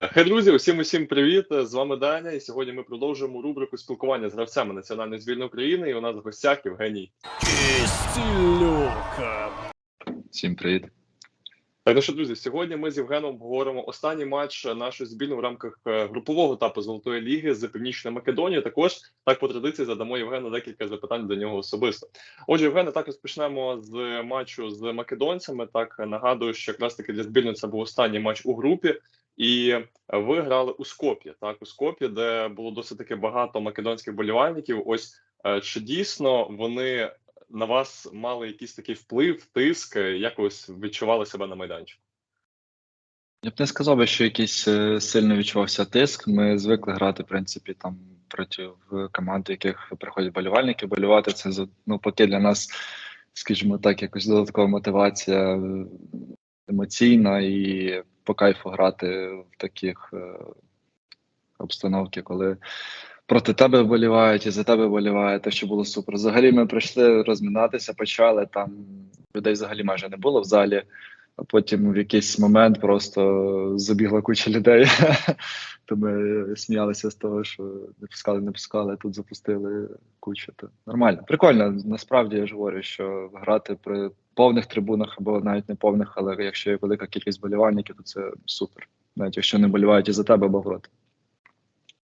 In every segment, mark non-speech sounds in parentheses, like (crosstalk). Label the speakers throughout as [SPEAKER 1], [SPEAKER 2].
[SPEAKER 1] Хей, друзі, усім усім привіт! З вами Даня. І сьогодні ми продовжуємо рубрику спілкування з гравцями національної збірної України. І у нас в гостях Євгеній.
[SPEAKER 2] Кистельока.
[SPEAKER 3] Всім привіт.
[SPEAKER 1] Так, ну що, друзі, сьогодні ми з Євгеном обговоримо останній матч нашої збірної в рамках е, групового етапу Золотої ліги з Північною Македонією. Також так по традиції задамо Євгену декілька запитань до нього особисто. Отже, Євгене, так розпочнемо з матчу з македонцями. Так нагадую, що якраз таки для збірної це був останній матч у групі. І ви грали у Скоп'ї, так у Скоп'ї, де було досить таки багато македонських болівальників. Ось е, чи дійсно вони на вас мали якийсь такий вплив, тиск, як ви відчували себе на майданчику?
[SPEAKER 3] Я б не сказав би, що якийсь е, сильно відчувався тиск. Ми звикли грати, в принципі, там проти команд, яких приходять болівальники, болювати. Це ну, поки для нас, скажімо так, якось додаткова мотивація е, емоційна і по кайфу грати в таких е, обстановки, коли проти тебе вболівають і за тебе вболівають, те, що було супер. Взагалі ми прийшли розмінатися, почали там людей взагалі майже не було в залі. А потім в якийсь момент просто забігла куча людей. (laughs) То ми сміялися з того, що не пускали, не пускали, тут запустили кучу. То нормально. Прикольно. Насправді я ж говорю, що грати при повних трибунах або навіть не повних, але якщо є велика кількість болівальників, то це супер. Навіть якщо не болівають і за тебе або проти.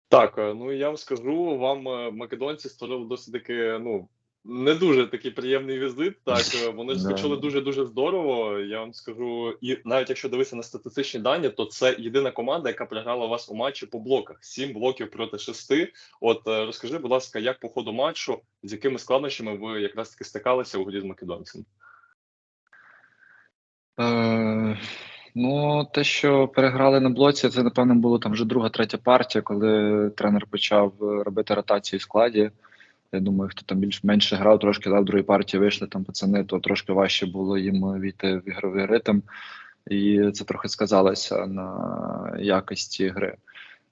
[SPEAKER 1] Так, е, ну я вам скажу, вам е, македонці створили досить таки, ну. Не дуже такий приємний візит. Так е, вони ж дуже дуже здорово. Я вам скажу, і навіть якщо дивитися на статистичні дані, то це єдина команда, яка програла вас у матчі по блоках: сім блоків проти шести. От е, розкажи, будь ласка, як по ходу матчу, з якими складнощами ви якраз таки стикалися у грі з македонцями?
[SPEAKER 3] Е, ну, те, що переграли на блоці, це, напевно, було там вже друга, третя партія, коли тренер почав е, робити ротації в складі. Я думаю, хто там більш менше грав, трошки да, в другій партії вийшли там пацани, то трошки важче було їм війти в ігровий ритм. І це трохи сказалося на якості гри.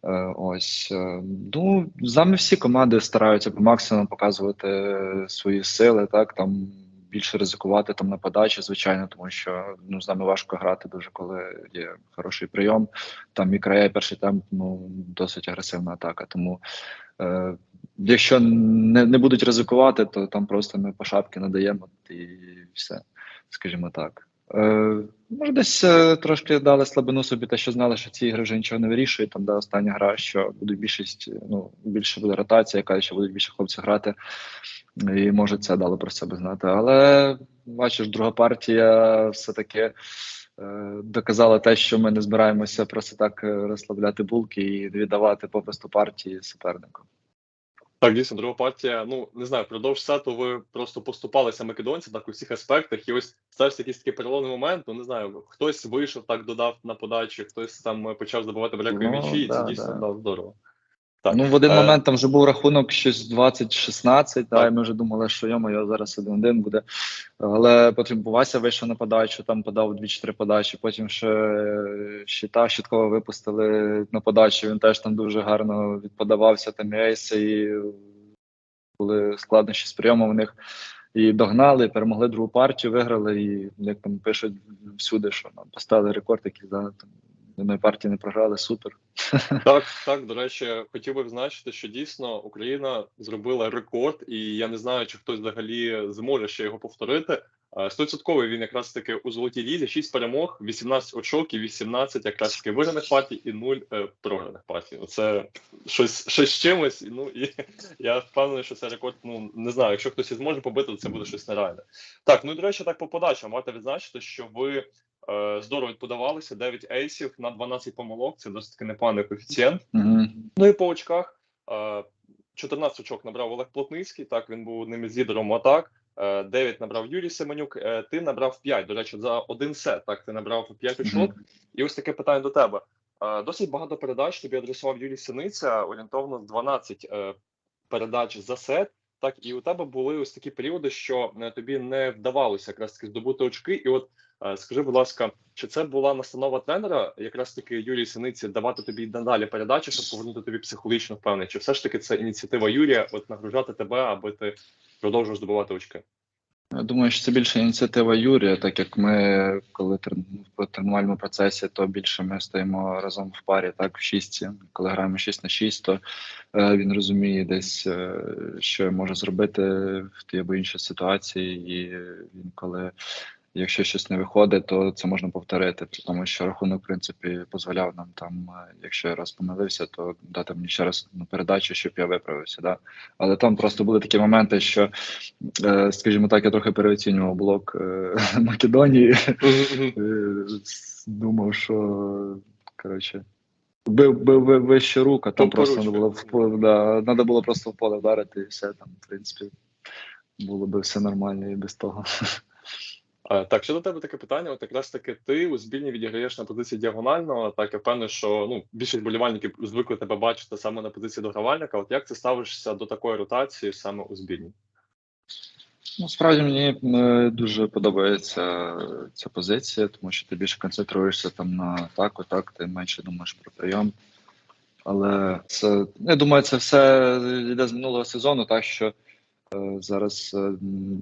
[SPEAKER 3] Е, Ось е, ну саме всі команди стараються по максимуму показувати свої сили, так там більше ризикувати там на подачі, звичайно, тому що ну з нами важко грати дуже, коли є хороший прийом. Там і края, перший темп, ну досить агресивна атака. Тому е, якщо не, не будуть ризикувати, то там просто ми по шапки надаємо і все, скажімо так. Е, може, десь е, трошки дали слабину собі, те, що знали, що ці ігри вже нічого не вирішують. Там да, остання гра, що буде більшість, ну більше буде ротація, яка що будуть більше хлопців грати. І може це дало про себе знати. Але бачиш, друга партія все-таки е, доказала те, що ми не збираємося просто так е, розслабляти булки і віддавати попросту партії супернику.
[SPEAKER 1] Так, дійсно, друга партія. Ну не знаю, впродовж сету ви просто поступалися македонцям так у всіх аспектах. І ось стався якийсь такий переломний момент. Ну не знаю, хтось вийшов так, додав на подачі, хтось там почав забувати далеко
[SPEAKER 3] Ну,
[SPEAKER 1] м'ячі, і це дійсно
[SPEAKER 3] да.
[SPEAKER 1] да, здорово. Так.
[SPEAKER 3] Ну, в один
[SPEAKER 1] Е,
[SPEAKER 3] момент там вже був рахунок щось 20-16, да, і ми вже думали, що йомо, зараз 1-1 буде. Але потім Вася вийшов на подачу, там подав 2-4 подачі, потім ще е, щита щитково випустили на подачу. Він теж там дуже гарно відподавався, там і ейси, і були складнощі з прийомом у них. І догнали, перемогли другу партію, виграли. І як там пишуть всюди, що нам поставили рекорд, який да, там одної партії не програли, супер. (laughs)
[SPEAKER 1] Так, так, до речі, хотів би відзначити, що дійсно Україна зробила рекорд, і я не знаю, чи хтось взагалі зможе ще його повторити. Е, Стовідсотковий він якраз таки у золотій лізі, 6 перемог, 18 очок і 18 якраз таки виграних партій і 0 е, програних партій. Це щось, щось з чимось. Ну і (laughs) я впевнений, що це рекорд. Ну не знаю, якщо хтось і зможе побити, то це буде щось нереальне. Так, ну і до речі, так по подачам варто відзначити, що ви здорово подавалися, 9 ейсів на 12 помилок. Це досить таки непоганий коефіцієнт.
[SPEAKER 3] Угу.
[SPEAKER 1] Ну і по очках е, 14 очок набрав Олег Плотницький. Так він був одним із лідером атак. Е, 9 набрав Юрій Семенюк. Е, Ти набрав 5. До речі, за один сет. Так, ти набрав 5 очок. І ось таке питання до тебе. Е, Досить багато передач тобі адресував Юрій Синиця, орієнтовно 12 е, передач за сет. Так, і у тебе були ось такі періоди, що е, тобі не вдавалося якраз таки здобути очки. І от е, скажи, будь ласка, чи це була настанова тренера, якраз таки Юрій Синиці, давати тобі надалі передачі, щоб повернути тобі психологічно впевнений? Чи все ж таки це ініціатива Юрія, от нагружати тебе, аби ти продовжував здобувати очки?
[SPEAKER 3] Я думаю, що це більше ініціатива Юрія, так як ми, коли в тренувальному процесі, то більше ми стоїмо разом в парі, так, в шістці. Коли граємо 6 на 6, то е, він розуміє десь, е, що може зробити в тій або іншій ситуації, і він коли. Якщо щось не виходить, то це можна повторити, тому що рахунок, в принципі, дозволяв нам там, е, якщо я раз помилився, то дати мені ще раз на передачу, щоб я виправився. Да? Але там просто були такі моменти, що Е, скажімо так, я трохи переоцінював блок е, (laughs) Македонії. Думав, що коротше. Бив, бив, вище рук, а там просто треба було в да, треба було просто в поле вдарити і все там, в принципі, було би все нормально і без того. (laughs)
[SPEAKER 1] Е, Так, ще до тебе таке питання. От якраз таки ти у збірні відіграєш на позиції діагонального. Так, я впевнений, що ну більшість болівальників звикли тебе бачити саме на позиції догравальника. От як ти ставишся до такої ротації саме у збірні?
[SPEAKER 3] Ну, справді мені е, дуже подобається ця позиція, тому що ти більше концентруєшся там на атаку, так, ти менше думаєш про прийом. Але це, я думаю, це все йде з минулого сезону, так що зараз е,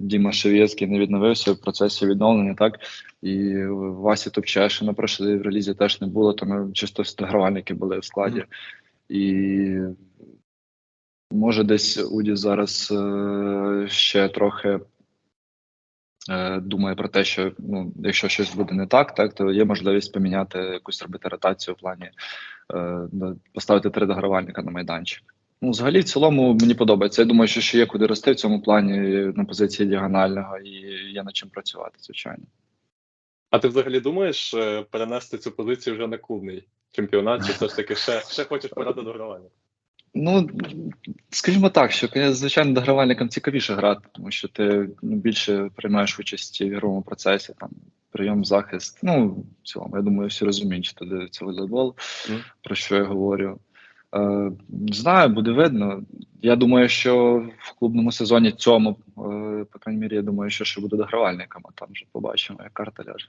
[SPEAKER 3] Діма Шевєцький не відновився в процесі відновлення, так, і Васі Топчешина на прошлій релізі теж не було, тому чисто стагравальники були в складі. І може десь Уді зараз е, ще трохи е, думає про те, що ну, якщо щось буде не так, так то є можливість поміняти якусь робити ротацію в плані поставити три догравальника на майданчик. Ну, взагалі, в цілому мені подобається. Я думаю, що ще є куди рости в цьому плані на позиції діагонального, і є над чим працювати, звичайно.
[SPEAKER 1] А ти взагалі думаєш е, перенести цю позицію вже на клубний чемпіонат, чи все ж таки ще, ще хочеш подати догравання?
[SPEAKER 3] Ну, скажімо так, що звичайно догравальникам цікавіше грати, тому що ти ну, більше приймаєш участь в ігровому процесі, там прийом, захист. Ну, в цілому, я думаю, всі розуміють, що дивиться волейбол,
[SPEAKER 1] Мгм.
[SPEAKER 3] про що я говорю. Е, знаю, буде видно. Я думаю, що в клубному сезоні цьому, е, по крайній мірі, я думаю, що ще буде догравальником, а там вже побачимо, як карта ляже.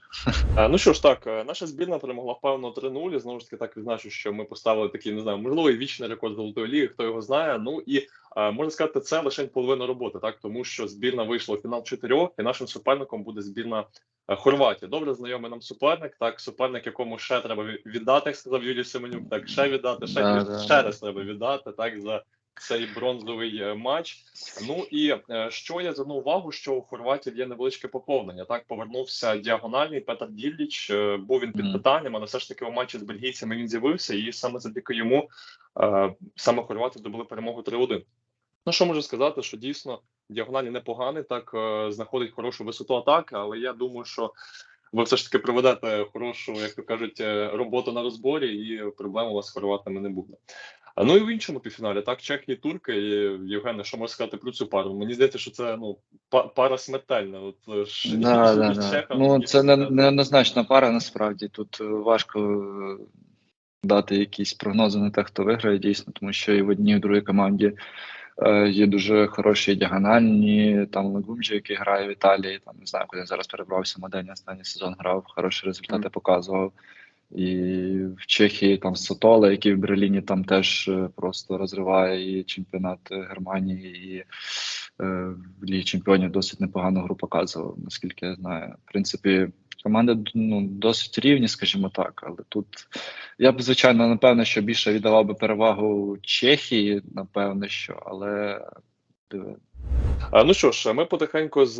[SPEAKER 3] (laughs)
[SPEAKER 1] Ну що ж, так, е, наша збірна перемогла впевнено 3-0. Знову ж таки, так відзначу, що ми поставили такий, не знаю, можливо, вічний рекорд золотої ліги, хто його знає. Ну і е, можна сказати, це лише половина роботи, так тому що збірна вийшла в фінал чотирьох, і нашим суперником буде збірна Хорватії. Добре знайомий нам суперник. Так, суперник, якому ще треба віддати, як сказав Юрій Семенюк. Так, ще віддати, ще,
[SPEAKER 3] Да,
[SPEAKER 1] ще
[SPEAKER 3] да,
[SPEAKER 1] ще
[SPEAKER 3] да.
[SPEAKER 1] раз треба віддати. Так за цей бронзовий е, матч. Ну і е, що я звернув увагу, що у Хорватії є невеличке поповнення. Так повернувся діагональний Петр Ділліч. е, Був він під питанням, але все ж таки у матчі з бельгійцями він з'явився, і саме завдяки йому саме хорвати здобули перемогу 3-1. Ну що можу сказати, що дійсно діагональний непоганий, так знаходить хорошу висоту атаки, але я думаю, що ви все ж таки проведете хорошу, як то кажуть, роботу на розборі, і проблем у вас з хорватами не буде. А ну і в іншому півфіналі, так, Чехії, турки, і Євгене, що можна сказати про цю пару? Мені здається, що це ну пара смертельна. От е, ж
[SPEAKER 3] Да, (laughs) да, да.
[SPEAKER 1] чехам,
[SPEAKER 3] Ну, це не, неоднозначна пара, насправді. Тут е, важко е, дати якісь прогнози на те, хто виграє, дійсно, тому що і в одній, і в другій команді є дуже хороші діагональні. Там Лагумджі, який грає в Італії, там не знаю, куди він зараз перебрався. Модені останній сезон грав, хороші результати
[SPEAKER 1] Мгм.
[SPEAKER 3] показував. І в Чехії там Сотола, який в Берліні там теж е, просто розриває і чемпіонат е, Германії, і е, в Лігі Чемпіонів досить непогану гру показував, наскільки я знаю. В принципі, команди ну, досить рівні, скажімо так. Але тут я б, звичайно, напевно, що більше віддавав би перевагу Чехії, напевно, що, але диви.
[SPEAKER 1] Ну що ж, ми потихеньку з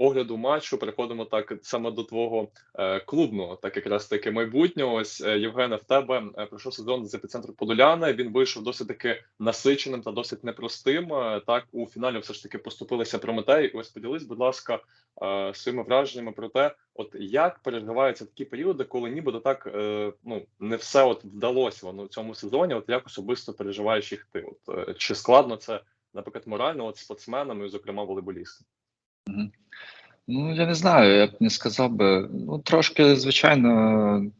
[SPEAKER 1] огляду матчу переходимо так саме до твого е, клубного, так якраз таки майбутнього. Ось е, Євгене, в тебе е, пройшов сезон з епіцентру Подоляна. Він вийшов досить таки насиченим та досить непростим. Так у фіналі все ж таки поступилися Прометей. Ось поділись, будь ласка, своїми враженнями про те, от як переживаються такі періоди, коли нібито так ну не все от вдалося воно у цьому сезоні. От як особисто переживаєш їх ти? От чи складно це? Наприклад, морально, от спортсменами, зокрема волейболістами.
[SPEAKER 3] Ну, я не знаю, я б не сказав би. Ну, трошки, звичайно,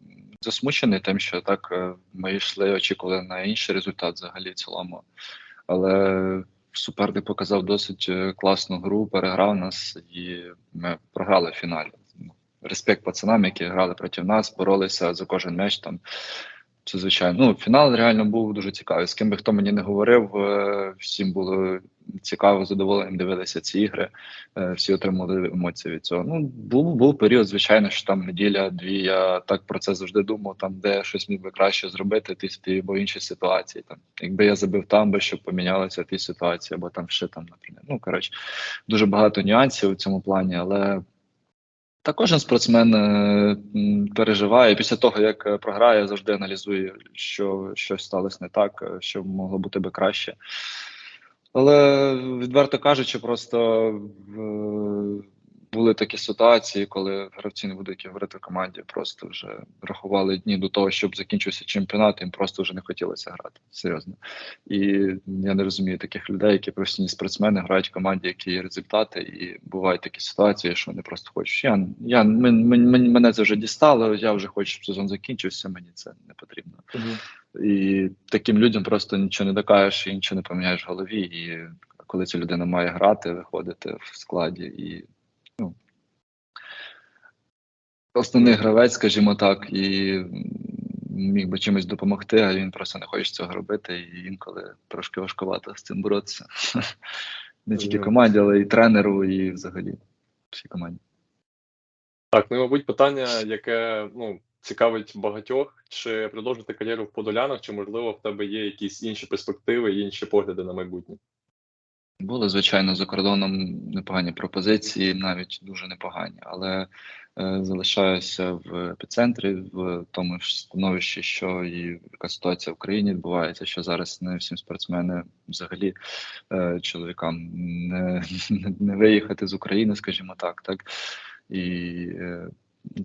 [SPEAKER 3] засмучений тим, що так е, ми йшли, очікували на інший результат взагалі в цілому. Але суперник показав досить е, класну гру, переграв нас, і ми програли в фіналі. Респект пацанам, які грали проти нас, боролися за кожен м'яч там. Це звичайно. Ну, фінал реально був дуже цікавий. З ким би хто мені не говорив, е, всім було цікаво, задоволенням дивилися ці ігри. е, Всі отримали емоції від цього. Ну, був, був період, звичайно, що там неділя-дві. Я так про це завжди думав, там, де щось міг би краще зробити, ті, ті або інші ситуації. Там, якби я забив там би, щоб помінялися ті ситуації, або там ще там, наприклад. Ну, коротше, дуже багато нюансів у цьому плані, але та кожен спортсмен е, переживає. Після того, як е, програє, завжди аналізує, що щось сталося не так, е, що могло бути би краще. Але відверто кажучи, просто були такі ситуації, коли гравці не будуть говорити в команді, просто вже рахували дні до того, щоб закінчився чемпіонат, їм просто вже не хотілося грати. Серйозно. І я не розумію таких людей, які професійні спортсмени грають в команді, які є результати, і бувають такі ситуації, що вони просто хочуть. Я, я мен- мен- мен- мене це вже дістало. Я вже хочу, щоб сезон закінчився. Мені це не потрібно. І таким людям просто нічого не докажеш і нічого не поміняєш в голові. І коли ця людина має грати, виходити в складі і основний гравець, скажімо так, і міг би чимось допомогти, а він просто не хоче цього робити, і інколи трошки важкувато з цим боротися. (laughs) Не тільки команді, але і тренеру, і взагалі всій команді.
[SPEAKER 1] Так, ну і, мабуть, питання, яке ну, цікавить багатьох, чи продовжити кар'єру в Подолянах, чи можливо в тебе є якісь інші перспективи, інші погляди на майбутнє?
[SPEAKER 3] Були, звичайно, за кордоном непогані пропозиції, навіть дуже непогані, але е, залишаюся в епіцентрі, в тому ж становищі, що і яка ситуація в країні відбувається, що зараз не всім спортсмени взагалі е, чоловікам не, (laughs) не, виїхати з України, скажімо так, так. І е,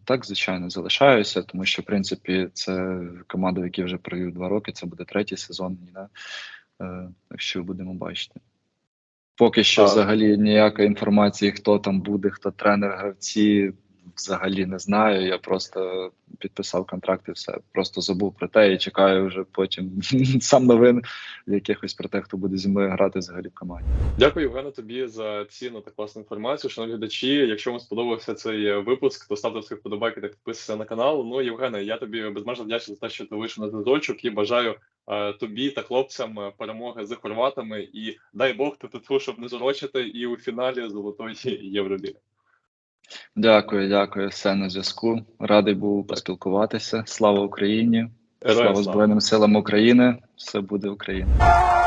[SPEAKER 3] так, звичайно, залишаюся, тому що, в принципі, це команда, в якій вже провів два роки, це буде третій сезон. Да? Е, так що будемо бачити. Поки що
[SPEAKER 1] Так.
[SPEAKER 3] взагалі ніякої інформації, хто там буде, хто тренер, гравці, взагалі не знаю. Я просто підписав контракт і все. Просто забув про те і чекаю вже потім (laughs) сам новин якихось про те, хто буде зі мною грати взагалі в команді.
[SPEAKER 1] Дякую, Євгене, тобі за цінну та класну інформацію. Шановні глядачі, якщо вам сподобався цей е, випуск, то ставте свої вподобайки та підписуйтесь на канал. Ну, Євгене, я тобі безмежно вдячний за те, що ти вийшов на зв'язочок і бажаю тобі та хлопцям е, перемоги за хорватами. І дай Бог ти тут, щоб не зорочити і у фіналі золотої (laughs) Євроліги.
[SPEAKER 3] Дякую, дякую. Все на зв'язку. Радий був поспілкуватися. Слава Україні!
[SPEAKER 1] Героям слава!
[SPEAKER 3] Збройним силам України! Все буде Україна!